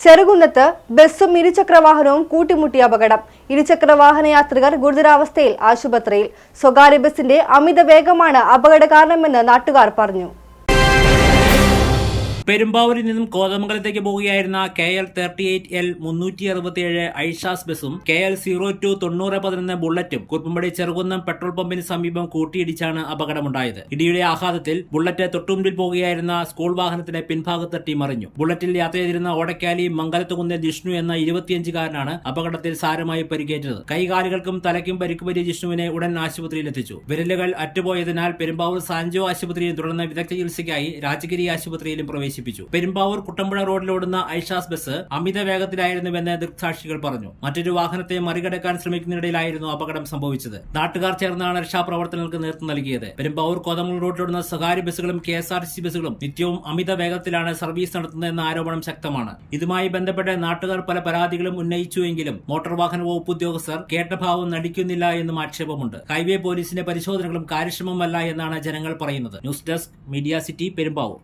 ചെറുകുന്നത്ത് ബസ്സും ഇരുചക്രവാഹനവും കൂട്ടിമുട്ടിയ അപകടം. ഇരുചക്രവാഹന യാത്രികർ ഗുരുതരാവസ്ഥയിൽ ആശുപത്രിയിൽ. സ്വകാര്യ ബസിന്റെ അമിത വേഗമാണ് അപകട കാരണമെന്ന് നാട്ടുകാർ പറഞ്ഞു. പെരുമ്പാവൂരിൽ നിന്നും കോതമംഗലത്തേക്ക് പോവുകയായിരുന്ന K L thirty eight L മുന്നൂറ്റി അറുപത്തിയേഴ് ഐഷാസ് ബസും കെ എൽ സീറോ ടു തൊണ്ണൂറ് പതിനൊന്ന് ബുള്ളറ്റും കുറുപ്പുംപടി ചെറുകുന്നം പെട്രോൾ പമ്പിന് സമീപം കൂട്ടിയിടിച്ചാണ് അപകടമുണ്ടായത്. ഇടിയുടെ ആഘാതത്തിൽ ബുള്ളറ്റ് തൊട്ടുമുമ്പിൽ പോവുകയായിരുന്ന സ്കൂൾ വാഹനത്തിന്റെ പിൻഭാഗത്ത് തട്ടി മറിഞ്ഞു ബുള്ളറ്റിൽ യാത്ര ചെയ്തിരുന്ന ഓടക്കാലി മംഗലത്തുകുന്ന ജിഷ്ണു എന്ന ഇരുപത്തിയഞ്ചുകാരനാണ് അപകടത്തിൽ സാരമായി പരിക്കേറ്റത്. കൈകാലുകൾക്കും തലയ്ക്കും പരിക്ക് പറ്റിയ ജിഷ്ണുവിനെ ഉടൻ ആശുപത്രിയിൽ എത്തിച്ചു വിരലുകൾ അറ്റുപോയതിനാൽ പെരുമ്പാവൂർ സാഞ്ചോ ആശുപത്രിയിൽ തുടർന്ന് വിദഗ്ധ ചികിത്സയ്ക്കായി രാജഗിരി ആശുപത്രിയിലും പ്രവേശിപ്പിച്ചു പെരുമ്പാവൂർ കുട്ടമ്പുഴ റോഡിലോടുന്ന ഐഷാസ് ബസ് അമിത വേഗത്തിലായിരുന്നുവെന്ന് ദൃക്സാക്ഷികൾ പറഞ്ഞു. മറ്റൊരു വാഹനത്തെ മറികടക്കാൻ ശ്രമിക്കുന്നതിനിടയിലായിരുന്നു അപകടം സംഭവിച്ചത്. നാട്ടുകാർ ചേർന്നാണ് രക്ഷാപ്രവർത്തനങ്ങൾക്ക് നേതൃത്വം നൽകിയത്. പെരുമ്പാവൂർ കോതമംഗൽ റോഡിലോടുന്ന സ്വകാര്യ ബസ്സുകളും കെ എസ് ആർ സി ബസ്സുകളും നിത്യവും അമിത വേഗത്തിലാണ് സർവീസ് നടത്തുന്നതെന്ന ആരോപണം ശക്തമാണ്. ഇതുമായി ബന്ധപ്പെട്ട് നാട്ടുകാർ പല പരാതികളും ഉന്നയിച്ചുവെങ്കിലും മോട്ടോർ വാഹന വകുപ്പ് ഉദ്യോഗസ്ഥർ കേട്ടഭാവം നടിക്കുന്നില്ല എന്നും ആക്ഷേപമുണ്ട്. ഹൈവേ പോലീസിന്റെ പരിശോധനകളും കാര്യക്ഷമമല്ല എന്നാണ് ജനങ്ങൾ പറയുന്നത്. News desk media city Perumbavoor.